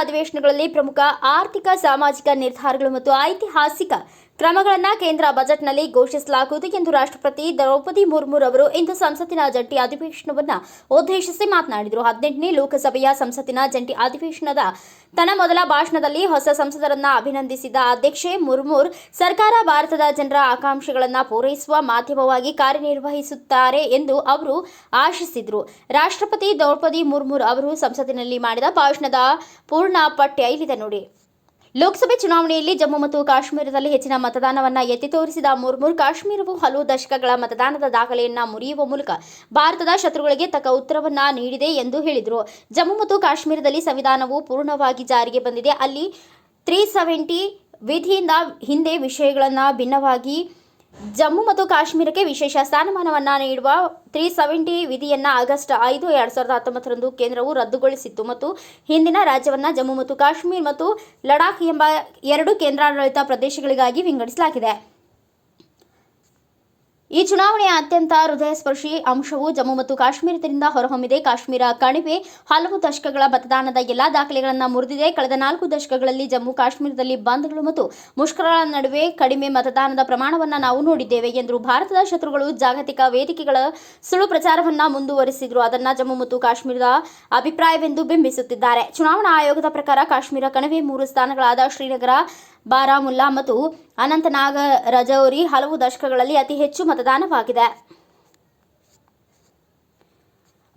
ಅಧಿವೇಶನಗಳಲ್ಲಿ ಪ್ರಮುಖ ಆರ್ಥಿಕ ಸಾಮಾಜಿಕ ನಿರ್ಧಾರಗಳು ಮತ್ತು ಐತಿಹಾಸಿಕ ಕ್ರಮಗಳನ್ನು ಕೇಂದ್ರ ಬಜೆಟ್ನಲ್ಲಿ ಘೋಷಿಸಲಾಗುವುದು ಎಂದು ರಾಷ್ಟ್ರಪತಿ ದ್ರೌಪದಿ ಮುರ್ಮು ಅವರು ಇಂದು ಸಂಸತ್ತಿನ ಜಂಟಿ ಅಧಿವೇಶನವನ್ನು ಉದ್ದೇಶಿಸಿ ಮಾತನಾಡಿದರು. ಹದಿನೆಂಟನೇ ಲೋಕಸಭೆಯ ಸಂಸತ್ತಿನ ಜಂಟಿ ಅಧಿವೇಶನದ ತನ್ನ ಮೊದಲ ಭಾಷಣದಲ್ಲಿ ಹೊಸ ಸಂಸದರನ್ನ ಅಭಿನಂದಿಸಿದ ಅಧ್ಯಕ್ಷೆ ಮುರ್ಮುರ್, ಸರ್ಕಾರ ಭಾರತದ ಜನರ ಆಕಾಂಕ್ಷೆಗಳನ್ನು ಪೂರೈಸುವ ಮಾಧ್ಯಮವಾಗಿ ಕಾರ್ಯನಿರ್ವಹಿಸುತ್ತಾರೆ ಎಂದು ಅವರು ಆಶಿಸಿದರು. ರಾಷ್ಟ್ರಪತಿ ದ್ರೌಪದಿ ಮುರ್ಮುರ್ ಅವರು ಸಂಸತ್ತಿನಲ್ಲಿ ಮಾಡಿದ ಭಾಷಣದ ಪೂರ್ಣ ಪಠ್ಯ ಇಲ್ಲಿದೆ ನೋಡಿ. ಲೋಕಸಭೆ ಚುನಾವಣೆಯಲ್ಲಿ ಜಮ್ಮು ಮತ್ತು ಕಾಶ್ಮೀರದಲ್ಲಿ ಹೆಚ್ಚಿನ ಮತದಾನವನ್ನು ಎತ್ತಿ ತೋರಿಸಿದ ಮುರ್ಮುರ್, ಕಾಶ್ಮೀರವು ಹಲವು ದಶಕಗಳ ಮತದಾನದ ದಾಖಲೆಯನ್ನು ಮುರಿಯುವ ಮೂಲಕ ಭಾರತದ ಶತ್ರುಗಳಿಗೆ ತಕ್ಕ ಉತ್ತರವನ್ನು ನೀಡಿದೆ ಎಂದು ಹೇಳಿದರು. ಜಮ್ಮು ಮತ್ತು ಕಾಶ್ಮೀರದಲ್ಲಿ ಸಂವಿಧಾನವು ಪೂರ್ಣವಾಗಿ ಜಾರಿಗೆ ಬಂದಿದೆ. ಅಲ್ಲಿ ತ್ರೀ ಸೆವೆಂಟಿ ವಿಧಿಯಿಂದ ಹಿಂದೆ ವಿಷಯಗಳನ್ನು ಭಿನ್ನವಾಗಿ ಜಮ್ಮು ಮತ್ತು ಕಾಶ್ಮೀರಕ್ಕೆ ವಿಶೇಷ ಸ್ಥಾನಮಾನವನ್ನು ನೀಡುವ ತ್ರೀ ಸೆವೆಂಟಿ ವಿಧಿಯನ್ನ ಆಗಸ್ಟ್ ಐದು, ಎರಡ್ ಸಾವಿರದ ಹತ್ತೊಂಬತ್ತರಂದು ಕೇಂದ್ರವು ರದ್ದುಗೊಳಿಸಿತ್ತು ಮತ್ತು ಹಿಂದಿನ ರಾಜ್ಯವನ್ನ ಜಮ್ಮು ಮತ್ತು ಕಾಶ್ಮೀರ ಮತ್ತು ಲಡಾಖ್ ಎಂಬ ಎರಡು ಕೇಂದ್ರಾಡಳಿತ ಪ್ರದೇಶಗಳಿಗಾಗಿ ವಿಂಗಡಿಸಲಾಗಿದೆ. ಈ ಚುನಾವಣೆಯ ಅತ್ಯಂತ ಹೃದಯಸ್ಪರ್ಶಿ ಅಂಶವು ಜಮ್ಮು ಮತ್ತು ಕಾಶ್ಮೀರದಿಂದ ಹೊರಹೊಮ್ಮಿದೆ. ಕಾಶ್ಮೀರ ಕಣಿವೆ ಹಲವು ದಶಕಗಳ ಮತದಾನದ ಎಲ್ಲಾ ದಾಖಲೆಗಳನ್ನು ಮುರಿದಿದೆ. ಕಳೆದ ನಾಲ್ಕು ದಶಕಗಳಲ್ಲಿ ಜಮ್ಮು ಕಾಶ್ಮೀರದಲ್ಲಿ ಬಂದ್ಗಳು ಮತ್ತು ಮುಷ್ಕರಗಳ ನಡುವೆ ಕಡಿಮೆ ಮತದಾನದ ಪ್ರಮಾಣವನ್ನು ನಾವು ನೋಡಿದ್ದೇವೆ ಎಂದರು ಭಾರತದ ಶತ್ರುಗಳು ಜಾಗತಿಕ ವೇದಿಕೆಗಳ ಸುಳ್ಳು ಪ್ರಚಾರವನ್ನು ಮುಂದುವರಿಸಿದ್ರು. ಅದನ್ನ ಜಮ್ಮು ಮತ್ತು ಕಾಶ್ಮೀರದ ಅಭಿಪ್ರಾಯವೆಂದು ಬಿಂಬಿಸುತ್ತಿದ್ದಾರೆ. ಚುನಾವಣಾ ಆಯೋಗದ ಪ್ರಕಾರ ಕಾಶ್ಮೀರ ಕಣಿವೆ ಮೂರು ಸ್ಥಾನಗಳಾದ ಶ್ರೀನಗರ ಬಾರಾಮುಲ್ಲಾ ಮತ್ತು ಅನಂತನಾಗ ರಜೌರಿ ಹಲವು ದಶಕಗಳಲ್ಲಿ ಅತಿ ಹೆಚ್ಚು ಮತದಾನವಾಗಿದೆ.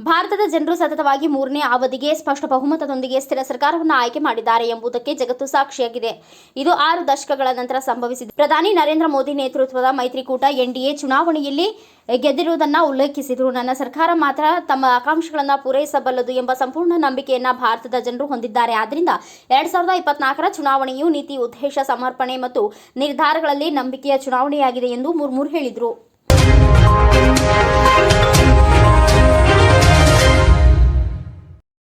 ಭಾರತದ ಜನರು ಸತತವಾಗಿ ಮೂರನೇ ಅವಧಿಗೆ ಸ್ಪಷ್ಟ ಬಹುಮತದೊಂದಿಗೆ ಸ್ಥಿರ ಸರ್ಕಾರವನ್ನು ಆಯ್ಕೆ ಮಾಡಿದ್ದಾರೆ ಎಂಬುದಕ್ಕೆ ಜಗತ್ತು ಸಾಕ್ಷಿಯಾಗಿದೆ. ಇದು ಆರು ದಶಕಗಳ ನಂತರ ಸಂಭವಿಸಿದೆ. ಪ್ರಧಾನಿ ನರೇಂದ್ರ ಮೋದಿ ನೇತೃತ್ವದ ಮೈತ್ರಿಕೂಟ ಎನ್ಡಿಎ ಚುನಾವಣೆಯಲ್ಲಿ ಗೆದ್ದಿರುವುದನ್ನು ಉಲ್ಲೇಖಿಸಿದರು. ನನ್ನ ಸರ್ಕಾರ ಮಾತ್ರ ತಮ್ಮ ಆಕಾಂಕ್ಷೆಗಳನ್ನು ಪೂರೈಸಬಲ್ಲದು ಎಂಬ ಸಂಪೂರ್ಣ ನಂಬಿಕೆಯನ್ನು ಭಾರತದ ಜನರು ಹೊಂದಿದ್ದಾರೆ. ಆದ್ದರಿಂದ ಎರಡ್ ಸಾವಿರದ ಇಪ್ಪತ್ನಾಲ್ಕರ ಚುನಾವಣೆಯು ನೀತಿ, ಉದ್ದೇಶ, ಸಮರ್ಪಣೆ ಮತ್ತು ನಿರ್ಧಾರಗಳಲ್ಲಿ ನಂಬಿಕೆಯ ಚುನಾವಣೆಯಾಗಿದೆ ಎಂದು ಮುರ್ಮುರ್ ಹೇಳಿದರು.